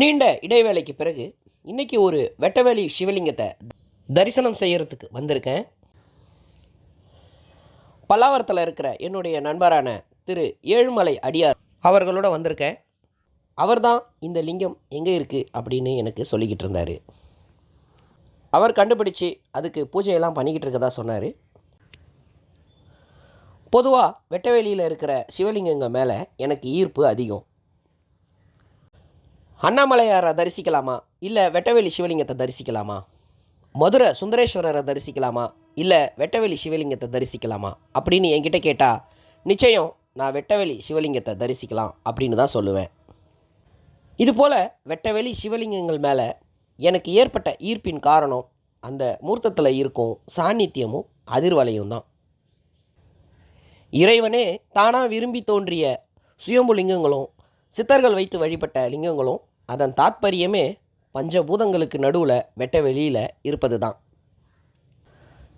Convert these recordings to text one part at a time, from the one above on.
நீண்ட இடைவேளைக்கு பிறகு இன்னைக்கு ஒரு வெட்டவேலி சிவலிங்கத்தை தரிசனம் செய்கிறதுக்கு வந்திருக்கேன். பல்லாவரத்தில் இருக்கிற என்னுடைய நண்பரான திரு ஏழுமலை அடியார் அவர்களோட வந்திருக்கேன். அவர்தான் இந்த லிங்கம் எங்கே இருக்குது அப்படின்னு எனக்கு சொல்லிக்கிட்டு இருந்தார். அவர் கண்டுபிடிச்சு அதுக்கு பூஜையெல்லாம் பண்ணிக்கிட்டு இருக்கதா சொன்னார். பொதுவாக வெட்டவேலியில் இருக்கிற சிவலிங்கங்க மேலே எனக்கு ஈர்ப்பு அதிகம். அண்ணாமலையாரை தரிசிக்கலாமா? இல்லை வெட்டவேலி சிவலிங்கத்தை தரிசிக்கலாமா? மதுரை சுந்தரேஸ்வரரை தரிசிக்கலாமா? இல்லை வெட்டவேலி சிவலிங்கத்தை தரிசிக்கலாமா? அப்படின்னு என்கிட்ட கேட்டால் நிச்சயம் நான் வெட்டவேலி சிவலிங்கத்தை தரிசிக்கலாம் அப்படின்னு தான் சொல்லுவேன். இதுபோல் வெட்டவேலி சிவலிங்கங்கள் மேலே எனக்கு ஏற்பட்ட ஈர்ப்பின் காரணம் அந்த மூர்த்தத்தில் இருக்கும் சாநித்தியமும் அதிர்வலையும் தான். இறைவனே தானாக விரும்பி தோன்றிய சுயம்பு லிங்கங்களும் சித்தர்கள் வைத்து வழிபட்ட லிங்கங்களும் அதன் தாத்பரியமே பஞ்சபூதங்களுக்கு நடுவில் வெட்ட வெளியில் இருப்பது தான்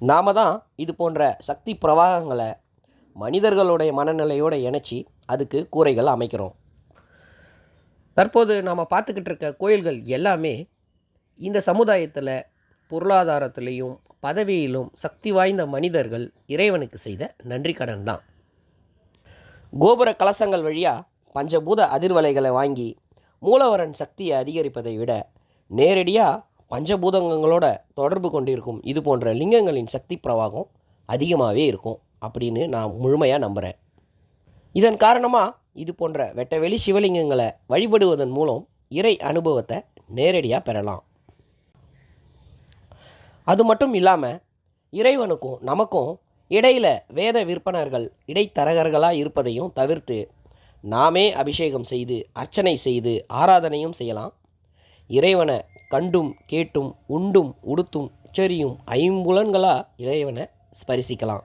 நாம தான் இது போன்ற சக்தி பிரவாகங்களை மனிதர்களுடைய மனநிலையோடு இணைச்சி அதுக்கு கூரைகள் அமைக்கிறோம். தற்போது நாம் பார்த்துக்கிட்டு இருக்க கோயில்கள் எல்லாமே இந்த சமுதாயத்தில் பொருளாதாரத்திலையும் பதவியிலும் சக்தி வாய்ந்த மனிதர்கள் இறைவனுக்கு செய்த நன்றி கடன் தான் கோபுர கலசங்கள் வழியாக பஞ்சபூத அதிர்வலைகளை வாங்கி மூலவரன் சக்தியை அதிகரிப்பதை விட நேரடியாக பஞ்சபூதங்களோட தொடர்பு கொண்டிருக்கும் இது போன்ற லிங்கங்களின் சக்தி பிரவாகம் அதிகமாகவே இருக்கும் அப்படின்னு நான் முழுமையாக நம்புகிறேன் இதன் காரணமாக இது போன்ற வெட்டவெளி சிவலிங்கங்களை வழிபடுவதன் மூலம் இறை அனுபவத்தை நேரடியாக பெறலாம். அது மட்டும் இல்லாமல் இறைவனுக்கும் நமக்கும் இடையில வேத விற்பனர்கள் இடைத்தரகர்களாக இருப்பதையும் தவிர்த்து நாமே அபிஷேகம் செய்து அர்ச்சனை செய்து ஆராதனையும் செய்யலாம். இறைவனை கண்டும் கேட்டும் உண்டும் உடுத்தும் உச்சரியும் ஐம்புலன்களாக இறைவனை ஸ்பரிசிக்கலாம்.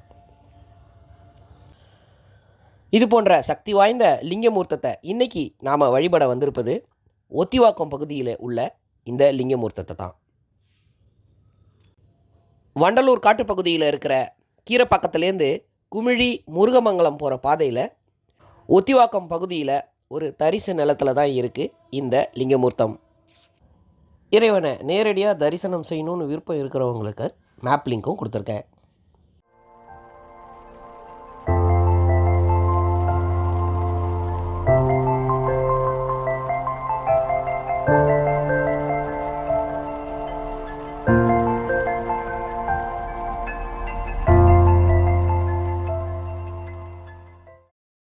இது போன்ற சக்தி வாய்ந்த லிங்கமூர்த்தத்தை இன்னைக்கு நாம் வழிபட வந்திருப்பது ஒத்திவாக்கம் பகுதியில் உள்ள இந்த லிங்கமூர்த்தத்தை தான். வண்டலூர் காட்டுப்பகுதியில் இருக்கிற கீரப்பாக்கத்துலேருந்து குமிழி முருகமங்கலம் போகிற பாதையில் ஒத்திவாக்கம் பகுதியில் ஒரு தரிசு நிலத்தில் தான் இருக்குது இந்த லிங்கமூர்த்தம். இறைவனை நேரடியாக தரிசனம் செய்யணும்னு விருப்பம் இருக்கிறவங்களுக்கு மேப் லிங்க்கும் கொடுத்துருக்கேன்.